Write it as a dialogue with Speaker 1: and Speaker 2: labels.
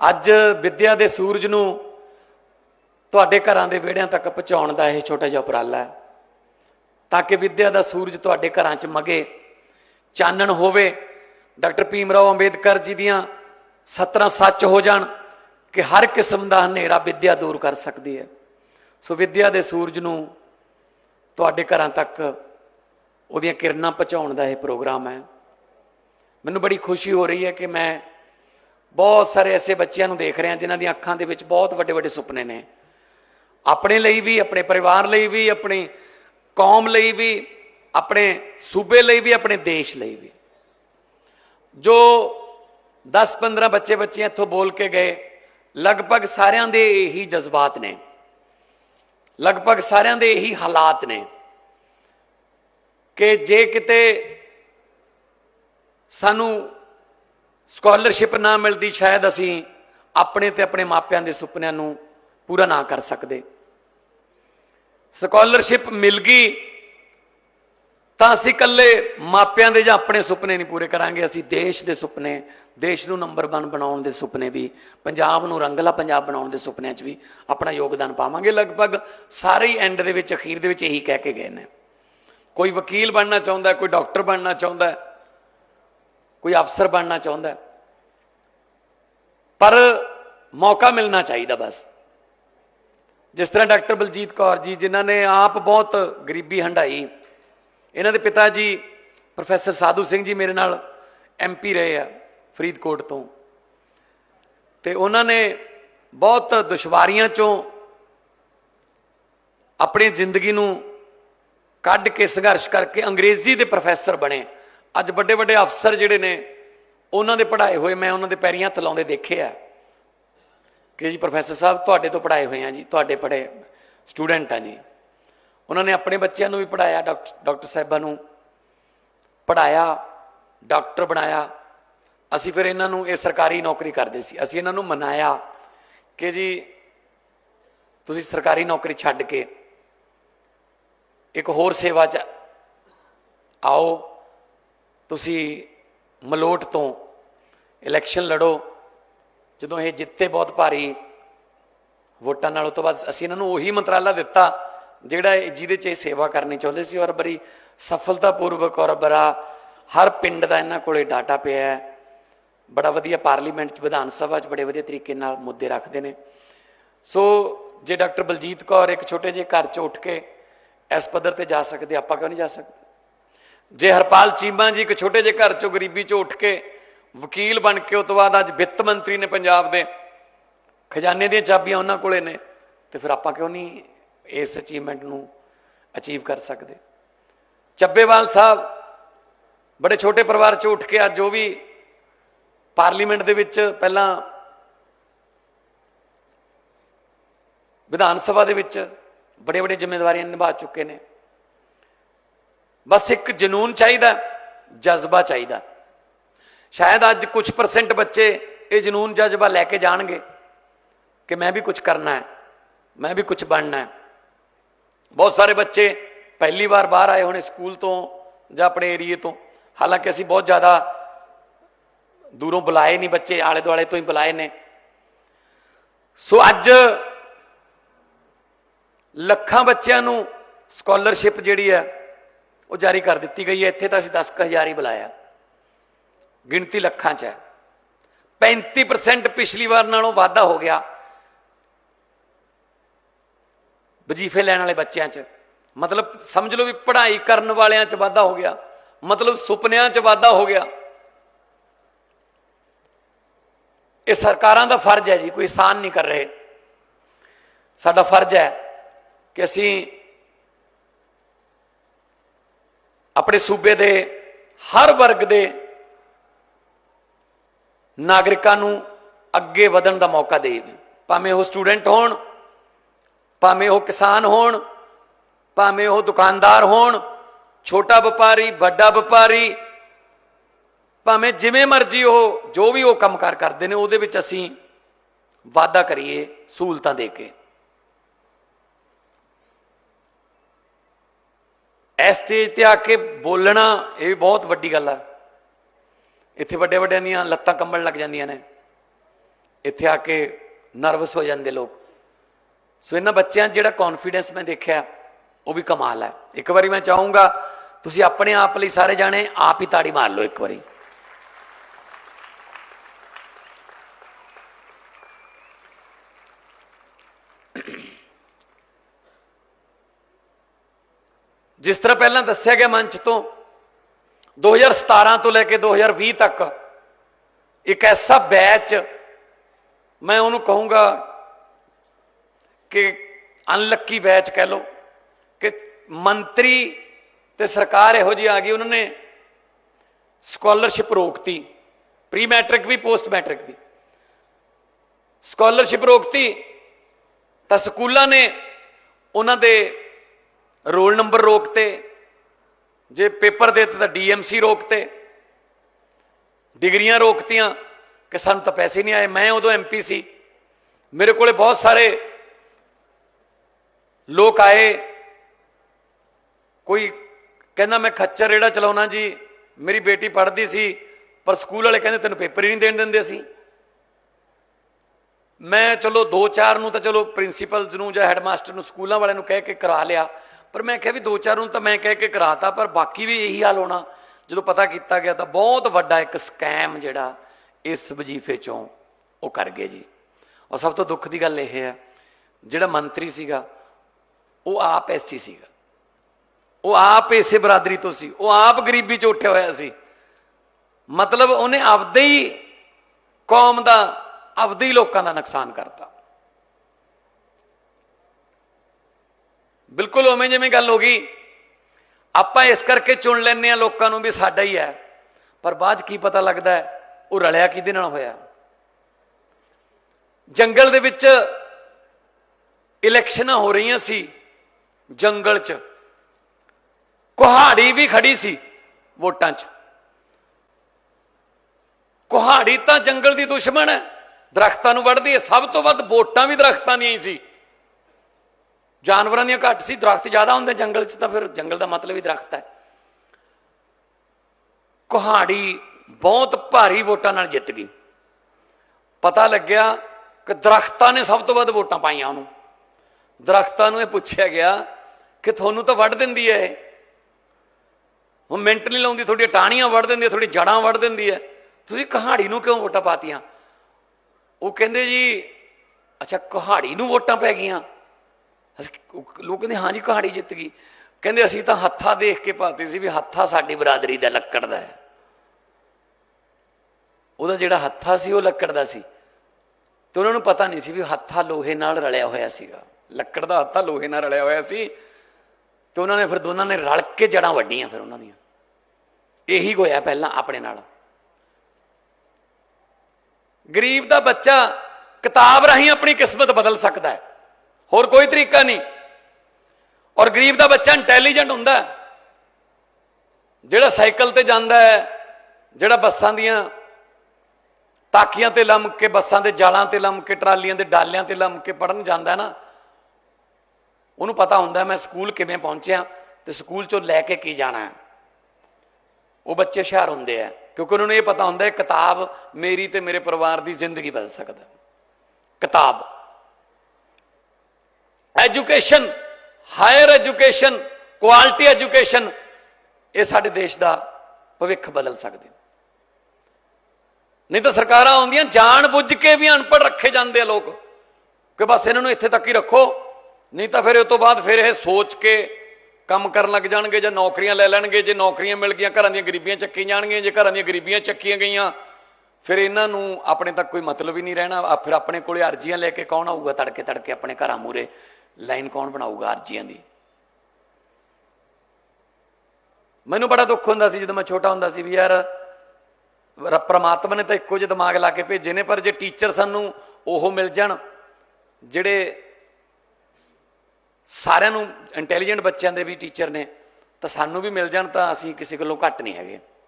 Speaker 1: ਅੱਜ ਵਿੱਦਿਆ ਦੇ ਸੂਰਜ ਨੂੰ ਤੁਹਾਡੇ ਘਰਾਂ ਦੇ ਵਿਹੜਿਆਂ ਤੱਕ ਪਹੁੰਚਾਉਣ ਦਾ ਇਹ ਛੋਟਾ ਜਿਹਾ ਉਪਰਾਲਾ ਹੈ। ਤਾਂ ਕਿ ਵਿੱਦਿਆ ਦਾ ਸੂਰਜ ਤੁਹਾਡੇ ਘਰਾਂ 'ਚ ਮਗੇ, ਚਾਨਣ ਹੋਵੇ, ਡਾਕਟਰ ਭੀਮ ਰਾਓ ਅੰਬੇਦਕਰ ਜੀ ਦੀਆਂ ਸਤਰਾਂ ਸੱਚ ਹੋ ਜਾਣ ਕਿ ਹਰ ਕਿਸਮ ਦਾ ਹਨੇਰਾ ਵਿੱਦਿਆ ਦੂਰ ਕਰ ਸਕਦੀ ਹੈ। ਸੋ ਵਿੱਦਿਆ ਦੇ ਸੂਰਜ ਨੂੰ ਤੁਹਾਡੇ ਘਰਾਂ ਤੱਕ ਉਹਦੀਆਂ ਕਿਰਨਾਂ ਪਹੁੰਚਾਉਣ ਦਾ ਇਹ ਪ੍ਰੋਗਰਾਮ ਹੈ। ਮੈਨੂੰ ਬੜੀ ਖੁਸ਼ੀ ਹੋ ਰਹੀ ਹੈ ਕਿ ਮੈਂ ਬਹੁਤ ਸਾਰੇ ਐਸੇ ਬੱਚਿਆਂ ਨੂੰ ਦੇਖ ਰਿਹਾ ਜਿਨ੍ਹਾਂ ਦੀਆਂ ਅੱਖਾਂ ਦੇ ਵਿੱਚ ਬਹੁਤ ਵੱਡੇ ਵੱਡੇ ਸੁਪਨੇ ਨੇ। ਆਪਣੇ ਲਈ ਵੀ, ਆਪਣੇ ਪਰਿਵਾਰ ਲਈ ਵੀ, ਆਪਣੀ ਕੌਮ ਲਈ ਵੀ, ਆਪਣੇ ਸੂਬੇ ਲਈ ਵੀ, ਆਪਣੇ ਦੇਸ਼ ਲਈ ਵੀ। ਜੋ 10-15 ਬੱਚੇ ਬੱਚੀਆਂ ਇੱਥੋਂ ਬੋਲ ਕੇ ਗਏ, ਲਗਭਗ ਸਾਰਿਆਂ ਦੇ ਇਹੀ ਜਜ਼ਬਾਤ ਨੇ। ਲਗਭਗ ਸਾਰਿਆਂ ਦੇ ਇਹੀ ਹਾਲਾਤ ਨੇ ਕਿ ਜੇ ਕਿਤੇ ਸਾਨੂੰ ਸਕਾਲਰਸ਼ਿਪ ਨਾ ਮਿਲਦੀ ਸ਼ਾਇਦ ਅਸੀਂ ਆਪਣੇ ਤੇ ਆਪਣੇ ਮਾਪਿਆਂ ਦੇ ਸੁਪਨਿਆਂ ਨੂੰ ਪੂਰਾ ਨਾ ਕਰ ਸਕਦੇ। ਸਕਾਲਰਸ਼ਿਪ ਮਿਲ ਗਈ ਤਾਂ ਅਸੀਂ ਇਕੱਲੇ ਮਾਪਿਆਂ ਦੇ ਜਾਂ ਆਪਣੇ ਸੁਪਨੇ ਨਹੀਂ ਪੂਰੇ ਕਰਾਂਗੇ, ਅਸੀਂ ਦੇਸ਼ ਦੇ ਸੁਪਨੇ, ਦੇਸ਼ ਨੂੰ ਨੰਬਰ 1 ਬਣਾਉਣ ਦੇ ਸੁਪਨੇ ਵੀ, ਪੰਜਾਬ ਨੂੰ ਰੰਗਲਾ ਪੰਜਾਬ ਬਣਾਉਣ ਦੇ ਸੁਪਨਿਆਂ 'ਚ ਵੀ ਆਪਣਾ ਯੋਗਦਾਨ ਪਾਵਾਂਗੇ। ਲਗਭਗ ਸਾਰੇ ਹੀ ਐਂਡ ਦੇ ਵਿੱਚ, ਅਖੀਰ ਦੇ ਵਿੱਚ ਇਹੀ ਕਹਿ ਕੇ ਗਏ ਨੇ। ਕੋਈ ਵਕੀਲ ਬਣਨਾ ਚਾਹੁੰਦਾ, ਕੋਈ ਡਾਕਟਰ ਬਣਨਾ ਚਾਹੁੰਦਾ ਕੋਈ ਅਫਸਰ ਬਣਨਾ ਚਾਹੁੰਦਾ ਪਰ ਮੌਕਾ ਮਿਲਣਾ ਚਾਹੀਦਾ ਬਸ। ਜਿਸ ਤਰ੍ਹਾਂ ਡਾਕਟਰ ਬਲਜੀਤ ਕੌਰ ਜੀ, ਜਿਨ੍ਹਾਂ ਨੇ ਆਪ ਬਹੁਤ ਗਰੀਬੀ ਹੰਡਾਈ ਇਹਨਾਂ ਦੇ ਪਿਤਾ ਜੀ ਪ੍ਰੋਫੈਸਰ ਸਾਧੂ ਸਿੰਘ ਜੀ ਮੇਰੇ ਨਾਲ ਐਮਪੀ ਰਹੇ ਆ ਫਰੀਦਕੋਟ ਤੋਂ। ਤੇ ਉਹਨਾਂ ਨੇ ਬਹੁਤ ਦੁਸ਼ਵਾਰੀਆਂ ਚੋਂ ਆਪਣੀ ਜ਼ਿੰਦਗੀ ਨੂੰ ਕੱਢ ਕੇ ਸੰਘਰਸ਼ ਕਰਕੇ ਅੰਗਰੇਜ਼ੀ ਦੇ ਪ੍ਰੋਫੈਸਰ ਬਣੇ। ਅੱਜ ਵੱਡੇ ਵੱਡੇ ਅਫਸਰ ਜਿਹੜੇ ਨੇ, ਉਹਨਾਂ ਦੇ ਪੜ੍ਹਾਏ ਹੋਏ, ਮੈਂ ਉਹਨਾਂ ਦੇ ਪੈਰੀਂ ਹੱਥ ਲਾਉਂਦੇ ਦੇਖੇ ਆ ਕਿ ਜੀ ਪ੍ਰੋਫੈਸਰ ਸਾਹਿਬ, ਤੁਹਾਡੇ ਤੋਂ ਪੜ੍ਹਾਏ ਹੋਏ ਆ ਜੀ, ਤੁਹਾਡੇ ਪੜ੍ਹੇ ਸਟੂਡੈਂਟ ਆ ਜੀ। ਉਹਨਾਂ ਨੇ ਆਪਣੇ ਬੱਚਿਆਂ ਨੂੰ ਵੀ ਪੜ੍ਹਾਇਆ ਡਾਕਟਰ ਡਾਕਟਰ ਸਾਹਿਬਾਂ ਨੂੰ ਪੜ੍ਹਾਇਆ, ਡਾਕਟਰ ਬਣਾਇਆ। ਅਸੀਂ ਫਿਰ ਇਹਨਾਂ ਨੂੰ ਇਹ ਸਰਕਾਰੀ ਨੌਕਰੀ ਕਰਦੇ ਸੀ। ਅਸੀਂ ਇਹਨਾਂ ਨੂੰ ਮਨਾਇਆ ਕਿ ਜੀ, ਤੁਸੀਂ ਸਰਕਾਰੀ ਨੌਕਰੀ ਛੱਡ ਕੇ ਇੱਕ ਹੋਰ ਸੇਵਾ 'ਚ ਆਓ। ਤੁਸੀਂ ਮਲੋਟ ਤੋਂ ਇਲੈਕਸ਼ਨ ਲੜੋ। ਜਦੋਂ ਇਹ ਜਿੱਤੇ ਬਹੁਤ ਭਾਰੀ ਵੋਟਾਂ ਨਾਲ ਉਹ ਤੋਂ ਬਾਅਦ ਅਸੀਂ ਇਹਨਾਂ ਨੂੰ ਉਹੀ ਮੰਤਰਾਲਾ ਦਿੱਤਾ, ਜਿਹੜਾ ਇਹ- ਜਿਹਦੇ 'ਚ ਇਹ ਸੇਵਾ ਕਰਨੀ ਚਾਹੁੰਦੇ ਸੀ ਔਰ ਬੜੀ ਸਫਲਤਾਪੂਰਵਕ ਔਰ ਬੜਾ ਹਰ ਪਿੰਡ ਦਾ ਇਹਨਾਂ ਕੋਲੇ ਡਾਟਾ ਪਿਆ ਹੈ। ਬੜਾ ਵਧੀਆ ਪਾਰਲੀਮੈਂਟ 'ਚ, ਵਿਧਾਨ ਸਭਾ 'ਚ ਬੜੇ ਵਧੀਆ ਤਰੀਕੇ ਨਾਲ ਮੁੱਦੇ ਰੱਖਦੇ ਨੇ। ਸੋ ਜੇ ਡਾਕਟਰ ਬਲਜੀਤ ਕੌਰ ਇੱਕ ਛੋਟੇ ਜਿਹੇ ਘਰ 'ਚ ਉੱਠ ਕੇ ਇਸ ਪੱਧਰ ਤੇ ਜਾ ਸਕਦੇ, ਆਪਾਂ ਕਿਉਂ ਨਹੀਂ ਜਾ ਸਕਦੇ? ਜੇ ਹਰਪਾਲ ਚੀਮਾ ਜੀ ਇੱਕ ਛੋਟੇ ਜਿਹੇ ਘਰ 'ਚੋਂ ਗਰੀਬੀ 'ਚੋਂ ਉੱਠ ਕੇ ਵਕੀਲ ਬਣ ਕੇ ਉਸ ਤੋਂ ਬਾਅਦ ਅੱਜ ਵਿੱਤ ਮੰਤਰੀ ਨੇ ਪੰਜਾਬ ਦੇ, ਖਜ਼ਾਨੇ ਦੀਆਂ ਚਾਬੀਆਂ ਉਹਨਾਂ ਕੋਲੇ ਨੇ, ਤੇ ਫਿਰ ਆਪਾਂ ਕਿਉਂ ਨਹੀਂ ਇਸ ਅਚੀਵਮੈਂਟ ਨੂੰ ਅਚੀਵ ਕਰ ਸਕਦੇ? ਚੱਬੇਵਾਲ ਸਾਹਿਬ ਬੜੇ ਛੋਟੇ ਪਰਿਵਾਰ 'ਚੋਂ ਉੱਠ ਕੇ ਅੱਜ ਉਹ ਵੀ ਪਾਰਲੀਮੈਂਟ ਦੇ ਵਿੱਚ ਪਹਿਲਾਂ ਵਿਧਾਨ ਸਭਾ ਦੇ ਵਿੱਚ ਬੜੇ ਬੜੇ ਜ਼ਿੰਮੇਵਾਰੀਆਂ ਨਿਭਾ ਚੁੱਕੇ ਨੇ। ਬਸ ਇੱਕ ਜਨੂਨ ਚਾਹੀਦਾ, ਜਜ਼ਬਾ ਚਾਹੀਦਾ। ਸ਼ਾਇਦ ਅੱਜ ਕੁਝ ਪਰਸੈਂਟ ਬੱਚੇ ਇਹ ਜਨੂਨ ਜਜ਼ਬਾ ਲੈ ਕੇ ਜਾਣਗੇ ਕਿ ਮੈਂ ਵੀ ਕੁਝ ਕਰਨਾ ਹੈ, ਮੈਂ ਵੀ ਕੁਝ ਬਣਨਾ ਹੈ। ਬਹੁਤ ਸਾਰੇ ਬੱਚੇ ਪਹਿਲੀ ਵਾਰ ਬਾਹਰ ਆਏ ਹੋਣੇ ਸਕੂਲ ਤੋਂ ਜਾਂ ਆਪਣੇ ਏਰੀਏ ਤੋਂ। ਹਾਲਾਂਕਿ ਅਸੀਂ ਬਹੁਤ ਜ਼ਿਆਦਾ ਦੂਰੋਂ ਬੁਲਾਏ ਨਹੀਂ ਬੱਚੇ ਆਲੇ ਦੁਆਲੇ ਤੋਂ ਹੀ ਬੁਲਾਏ ਨੇ। ਸੋ ਅੱਜ ਲੱਖਾਂ ਬੱਚਿਆਂ ਨੂੰ ਸਕਾਲਰਸ਼ਿਪ ਜਿਹੜੀ ਹੈ ਉਹ ਜਾਰੀ ਕਰ ਦਿੱਤੀ ਗਈ ਹੈ। ਇੱਥੇ ਤਾਂ ਅਸੀਂ 10000 ਹੀ ਬੁਲਾਇਆ। ਗਿਣਤੀ ਲੱਖਾਂ 'ਚ ਹੈ। 35% ਪਿਛਲੀ ਵਾਰ ਨਾਲੋਂ ਵਾਧਾ ਹੋ ਗਿਆ। ਵਜੀਫੇ ਲੈਣ ਵਾਲੇ ਬੱਚਿਆਂ 'ਚ। ਮਤਲਬ ਸਮਝ ਲਓ ਵੀ ਪੜ੍ਹਾਈ ਕਰਨ ਵਾਲਿਆਂ 'ਚ ਵਾਧਾ ਹੋ ਗਿਆ। ਮਤਲਬ ਸੁਪਨਿਆਂ 'ਚ ਵਾਧਾ ਹੋ ਗਿਆ। ਇਹ ਸਰਕਾਰਾਂ ਦਾ ਫਰਜ਼ ਹੈ ਜੀ, ਕੋਈ ਆਸਾਨ ਨਹੀਂ ਕਰ ਰਹੇ। ਸਾਡਾ ਫਰਜ਼ ਹੈ ਕਿ ਅਸੀਂ ਆਪਣੇ ਸੂਬੇ ਦੇ ਹਰ ਵਰਗ ਦੇ ਨਾਗਰਿਕਾਂ ਨੂੰ ਅੱਗੇ ਵਧਣ ਦਾ ਮੌਕਾ ਦੇਵੇ ਭਾਵੇਂ ਉਹ ਸਟੂਡੈਂਟ ਹੋਣ, ਭਾਵੇਂ ਉਹ ਕਿਸਾਨ ਹੋਣ, ਭਾਵੇਂ ਉਹ ਦੁਕਾਨਦਾਰ ਹੋਣ, ਛੋਟਾ ਵਪਾਰੀ, ਵੱਡਾ ਵਪਾਰੀ, ਭਾਵੇਂ ਜਿਵੇਂ ਮਰਜ਼ੀ ਉਹ, ਜੋ ਵੀ ਉਹ ਕੰਮਕਾਰ ਕਰਦੇ ਨੇ, ਉਹਦੇ ਵਿੱਚ ਅਸੀਂ ਵਾਅਦਾ ਕਰੀਏ ਸਹੂਲਤਾਂ ਦੇ ਕੇ। ਇਸ ਸਟੇਜ ਤੇ ਆ ਕੇ ਬੋਲਣਾ, ਇਹ ਬਹੁਤ ਵੱਡੀ ਗੱਲ ਆ। ਇੱਥੇ ਵੱਡੇ ਵੱਡਿਆਂ ਦੀਆਂ ਲੱਤਾਂ ਕੰਬਣ ਲੱਗ ਜਾਂਦੀਆਂ ਨੇ। ਇੱਥੇ ਆ ਕੇ ਨਰਵਸ ਹੋ ਜਾਂਦੇ ਲੋਕ। ਸੋ ਇਹਨਾਂ ਬੱਚਿਆਂ 'ਚ ਜਿਹੜਾ ਕੌਨਫੀਡੈਂਸ ਮੈਂ ਦੇਖਿਆ, ਉਹ ਵੀ ਕਮਾਲ ਹੈ। ਇੱਕ ਵਾਰੀ ਮੈਂ ਚਾਹੂੰਗਾ, ਤੁਸੀਂ ਆਪਣੇ ਆਪ ਲਈ ਸਾਰੇ ਜਾਣੇ ਆਪ ਹੀ ਤਾੜੀ ਮਾਰ ਲਓ ਇੱਕ ਵਾਰੀ। ਜਿਸ ਤਰ੍ਹਾਂ ਪਹਿਲਾਂ ਦੱਸਿਆ ਗਿਆ ਮੰਚ ਤੋਂ 2017 ਤੋਂ ਲੈ ਕੇ 2020 ਤੱਕ ਇੱਕ ਐਸਾ ਬੈਚ ਮੈਂ ਉਹਨੂੰ ਕਹੂੰਗਾ ਕਿ ਅਨਲੱਕੀ ਬੈਚ ਕਹਿ ਲਓ, ਕਿ ਮੰਤਰੀ ਤੇ ਸਰਕਾਰ ਇਹੋ ਜਿਹੀ ਆ ਗਈ, ਉਹਨਾਂ ਨੇ ਸਕਾਲਰਸ਼ਿਪ ਰੋਕਤੀ। ਪ੍ਰੀ ਮੈਟ੍ਰਿਕ ਵੀ ਪੋਸਟ ਮੈਟ੍ਰਿਕ ਵੀ। ਸਕਾਲਰਸ਼ਿਪ ਰੋਕਤੀ ਤਾਂ ਸਕੂਲਾਂ ਨੇ ਉਹਨਾਂ ਦੇ ਰੋਲ ਨੰਬਰ ਰੋਕਤੇ, ਜੇ ਪੇਪਰ ਦੇ ਦਿੱਤੇ ਤਾਂ ਡੀਐਮਸੀ ਰੋਕਤੇ। ਡਿਗਰੀਆਂ ਰੋਕਤੀਆਂ ਕਿ ਸਾਨੂੰ ਤਾਂ ਪੈਸੇ ਨਹੀਂ ਆਏ, ਮੈਂ ਉਦੋਂ ਐਮਪੀ ਸੀ। ਮੇਰੇ ਕੋਲੇ ਬਹੁਤ ਸਾਰੇ ਲੋਕ ਆਏ। ਕੋਈ ਕਹਿੰਦਾ, ਮੈਂ ਖੱਚਰ ਰੇੜਾ ਚਲਾਉਣਾ ਜੀ, ਮੇਰੀ ਬੇਟੀ ਪੜ੍ਹਦੀ ਸੀ, ਪਰ ਸਕੂਲ ਵਾਲੇ ਕਹਿੰਦੇ ਤੈਨੂੰ ਪੇਪਰ ਹੀ ਨਹੀਂ ਦੇਣ ਦਿੰਦੇ ਸੀ ਮੈਂ ਚਲੋ 2-4 ਨੂੰ ਤਾਂ ਚਲੋ ਪ੍ਰਿੰਸੀਪਲਸ ਨੂੰ ਜਾਂ ਹੈਡਮਾਸਟਰ ਨੂੰ ਸਕੂਲਾਂ ਵਾਲਿਆਂ ਨੂੰ ਕਹਿ ਕੇ ਕਰਾ ਲਿਆ। ਪਰ ਮੈਂ ਕਿਹਾ ਵੀ 2-4 ਨੂੰ ਤਾਂ ਮੈਂ ਕਹਿ ਕੇ ਕਰਾਤਾ, ਪਰ ਬਾਕੀ ਵੀ ਇਹੀ ਹਾਲ ਹੋਣਾ। ਜਦੋਂ ਪਤਾ ਕੀਤਾ ਗਿਆ ਤਾਂ ਬਹੁਤ ਵੱਡਾ ਇੱਕ ਸਕੈਮ ਜਿਹੜਾ ਇਸ ਵਜੀਫੇ ਚੋਂ ਉਹ ਕਰ ਗਏ ਜੀ। ਔਰ ਸਭ ਤੋਂ ਦੁੱਖ ਦੀ ਗੱਲ ਇਹ ਹੈ, ਜਿਹੜਾ ਮੰਤਰੀ ਸੀਗਾ, ਉਹ ਆਪ ਐਸਸੀ ਸੀਗਾ। ਉਹ ਆਪ ਇਸੇ ਬਰਾਦਰੀ ਤੋਂ ਸੀ, ਉਹ ਆਪ ਗਰੀਬੀ ਚ ਉੱਠਿਆ ਹੋਇਆ ਸੀ। ਮਤਲਬ ਉਹਨੇ ਆਪਦੇ ਹੀ ਕੌਮ ਦਾ, ਆਪਦੇ ਹੀ ਲੋਕਾਂ ਦਾ ਨੁਕਸਾਨ ਕਰਤਾ। ਬਿਲਕੁਲ ਉਵੇਂ ਜਿਵੇਂ ਗੱਲ ਹੋ ਗਈ। ਆਪਾਂ ਇਸ ਕਰਕੇ ਚੁਣ ਲੈਂਦੇ ਆ ਲੋਕਾਂ ਨੂੰ ਵੀ ਸਾਡਾ ਹੀ ਹੈ। ਪਰ ਬਾਅਦ 'ਚ ਕੀ ਪਤਾ ਲੱਗਦਾ ਉਹ ਰਲਿਆ ਕਿਹਦੇ ਨਾਲ ਹੋਇਆ। ਜੰਗਲ ਦੇ ਵਿੱਚ ਇਲੈਕਸ਼ਨਾਂ ਹੋ ਰਹੀਆਂ ਸੀ ਜੰਗਲ 'ਚ। ਕੁਹਾੜੀ ਵੀ ਖੜੀ ਸੀ ਵੋਟਾਂ 'ਚ। ਕੁਹਾੜੀ ਤਾਂ ਜੰਗਲ ਦੀ ਦੁਸ਼ਮਣ ਹੈ, ਦਰਖਤਾਂ ਨੂੰ ਵੱਢਦੀ ਹੈ। ਸਭ ਤੋਂ ਵੱਧ ਵੋਟਾਂ ਵੀ ਦਰਖਤਾਂ ਦੀਆਂ ਹੀ ਸੀ। ਜਾਨਵਰਾਂ ਦੀਆਂ ਘੱਟ ਸੀ, ਦਰਖਤ ਜ਼ਿਆਦਾ ਹੁੰਦੇ ਜੰਗਲ 'ਚ ਤਾਂ ਫਿਰ ਜੰਗਲ ਦਾ ਮਤਲਬ ਹੀ ਦਰਖਤ ਹੈ। ਕੁਹਾੜੀ ਬਹੁਤ ਭਾਰੀ ਵੋਟਾਂ ਨਾਲ ਜਿੱਤ ਗਈ। ਪਤਾ ਲੱਗਿਆ ਕਿ ਦਰਖਤਾਂ ਨੇ ਸਭ ਤੋਂ ਵੱਧ ਵੋਟਾਂ ਪਾਈਆਂ ਉਹਨੂੰ। ਦਰਖਤਾਂ ਨੂੰ ਇਹ ਪੁੱਛਿਆ ਗਿਆ ਕਿ ਤੁਹਾਨੂੰ ਤਾਂ ਵੱਢ ਦਿੰਦੀ ਹੈ ਇਹ। ਉਹ ਮਿੰਟ ਨਹੀਂ ਲਾਉਂਦੀ, ਤੁਹਾਡੀਆਂ ਟਾਹਣੀਆਂ ਵੱਢ ਦਿੰਦੀ ਹੈ, ਤੁਹਾਡੀ ਜੜਾਂ ਵੱਢ ਦਿੰਦੀ ਹੈ। ਤੁਸੀਂ ਕਹਾੜੀ ਨੂੰ ਕਿਉਂ ਵੋਟਾਂ ਪਾਤੀਆਂ? ਉਹ ਕਹਿੰਦੇ ਜੀ, ਅੱਛਾ, ਕਹਾੜੀ ਨੂੰ ਵੋਟਾਂ ਪੈ ਗਈਆਂ। ਅਸੀਂ ਲੋਕ ਕਹਿੰਦੇ, ਹਾਂ ਜੀ ਕਹਾੜੀ ਜਿੱਤ ਗਈ। ਕਹਿੰਦੇ, ਅਸੀਂ ਤਾਂ ਹੱਥਾ ਦੇਖ ਕੇ ਪਾਤੀ ਸੀ ਵੀ ਹੱਥਾ ਸਾਡੀ ਬਰਾਦਰੀ ਦਾ ਲੱਕੜ ਦਾ ਹੈ। ਉਹਦਾ ਜਿਹੜਾ ਹੱਥਾ ਸੀ, ਉਹ ਲੱਕੜ ਦਾ ਸੀ। ਤੇ ਉਹਨਾਂ ਨੂੰ ਪਤਾ ਨਹੀਂ ਸੀ ਵੀ ਹੱਥਾ ਲੋਹੇ ਨਾਲ ਰਲਿਆ ਹੋਇਆ ਸੀਗਾ। ਲੱਕੜ ਦਾ ਹੱਥਾ ਲੋਹੇ ਨਾਲ ਰਲਿਆ ਹੋਇਆ ਸੀ। ਤੇ ਉਹਨਾਂ ਨੇ ਫਿਰ ਦੋਨਾਂ ਨੇ ਰਲ ਕੇ ਜੜਾਂ ਵੱਡੀਆਂ ਫਿਰ ਉਹਨਾਂ ਦੀਆਂ। ਇਹੀ ਹੋਇਆ ਪਹਿਲਾਂ ਆਪਣੇ ਨਾਲ। ਗਰੀਬ ਦਾ ਬੱਚਾ ਕਿਤਾਬ ਰਾਹੀਂ ਆਪਣੀ ਕਿਸਮਤ ਬਦਲ ਸਕਦਾ ਹੈ। ਹੋਰ ਕੋਈ ਤਰੀਕਾ ਨਹੀਂ। ਔਰ ਗਰੀਬ ਦਾ ਬੱਚਾ ਇੰਟੈਲੀਜੈਂਟ ਹੁੰਦਾ ਜਿਹੜਾ ਸਾਈਕਲ ਤੇ ਜਾਂਦਾ ਹੈ, ਜਿਹੜਾ ਬੱਸਾਂ ਦੀਆਂ ਤਾਕੀਆਂ ਤੇ ਲੰਮ ਕੇ, ਬੱਸਾਂ ਦੇ ਜਾਲਾਂ ਤੇ ਲੰਮ ਕੇ, ਟਰਾਲੀਆਂ ਦੇ ਡਾਲਿਆਂ ਤੇ ਲੰਮ ਕੇ ਪੜਨ ਜਾਂਦਾ ਨਾ, ਉਹਨੂੰ ਪਤਾ ਹੁੰਦਾ ਮੈਂ ਸਕੂਲ ਕਿਵੇਂ ਪਹੁੰਚਿਆ ਤੇ ਸਕੂਲ ਚੋਂ ਲੈ ਕੇ ਕੀ ਜਾਣਾ ਹੈ। ਉਹ ਬੱਚੇ ਹੁਸ਼ਿਆਰ ਹੁੰਦੇ ਆ ਕਿਉਂਕਿ ਉਹਨਾਂ ਨੂੰ ਇਹ ਪਤਾ ਹੁੰਦਾ ਹੈ, ਕਿਤਾਬ ਮੇਰੀ ਤੇ ਮੇਰੇ ਪਰਿਵਾਰ ਦੀ ਜ਼ਿੰਦਗੀ ਬਦਲ ਸਕਦਾ ਕਿਤਾਬ। Education, higher education, quality education, ਇਹ ਸਾਡੇ ਦੇਸ਼ ਦਾ ਭਵਿੱਖ ਬਦਲ ਸਕਦੇ ਨਹੀਂ ਤਾਂ ਸਰਕਾਰਾਂ ਆਉਂਦੀਆਂ ਜਾਣ ਬੁੱਝ ਕੇ ਵੀ ਅਨਪੜ੍ਹ ਰੱਖੇ ਜਾਂਦੇ ਆ ਲੋਕ, ਕਿ ਬਸ ਇਹਨਾਂ ਨੂੰ ਇੱਥੇ ਤੱਕ ਹੀ ਰੱਖੋ, ਨਹੀਂ ਤਾਂ ਫਿਰ ਉਸ ਤੋਂ ਬਾਅਦ ਫਿਰ ਇਹ ਸੋਚ ਕੇ ਕੰਮ ਕਰਨ ਲੱਗ ਜਾਣਗੇ ਜਾਂ ਨੌਕਰੀਆਂ ਲੈ ਲੈਣਗੇ, ਜੇ ਨੌਕਰੀਆਂ ਮਿਲ ਗਈਆਂ, ਘਰਾਂ ਦੀਆਂ ਗਰੀਬੀਆਂ ਚੱਕੀ ਜਾਣਗੀਆਂ, ਜੇ ਘਰਾਂ ਦੀਆਂ ਗਰੀਬੀਆਂ ਚੱਕੀਆਂ ਗਈਆਂ, ਫਿਰ ਇਹਨਾਂ ਨੂੰ ਆਪਣੇ ਤੱਕ ਕੋਈ ਮਤਲਬ ਹੀ ਨਹੀਂ ਰਹਿਣਾ। ਫਿਰ ਆਪਣੇ ਕੋਲੇ ਅਰਜ਼ੀਆਂ ਲੈ ਕੇ ਕੌਣ ਆਊਗਾ? ਤੜਕੇ ਤੜਕੇ ਆਪਣੇ ਘਰਾਂ ਮੂਰੇ ਲਾਈਨ ਕੌਣ ਬਣਾਊਗਾ ਅਰਜ਼ੀਆਂ ਦੀ? ਮੈਨੂੰ ਬੜਾ ਦੁੱਖ ਹੁੰਦਾ ਸੀ ਜਦੋਂ ਮੈਂ ਛੋਟਾ ਹੁੰਦਾ ਸੀ ਵੀ ਯਾਰ ਰ- ਪ੍ਰਮਾਤਮਾ ਨੇ ਤਾਂ ਇੱਕੋ ਜਿਹੇ ਦਿਮਾਗ ਲਾ ਕੇ ਭੇਜੇ ਨੇ, ਪਰ ਜੇ ਟੀਚਰ ਸਾਨੂੰ ਉਹ ਮਿਲ ਜਾਣ, ਜਿਹੜੇ ਸਾਰਿਆਂ ਨੂੰ ਇੰਟੈਲੀਜੈਂਟ ਬੱਚਿਆਂ ਦੇ ਵੀ ਟੀਚਰ ਨੇ, ਤਾਂ ਸਾਨੂੰ ਵੀ ਮਿਲ ਜਾਣ, ਤਾਂ ਅਸੀਂ ਕਿਸੇ ਕੋਲੋਂ ਘੱਟ ਨਹੀਂ ਹੈਗੇ।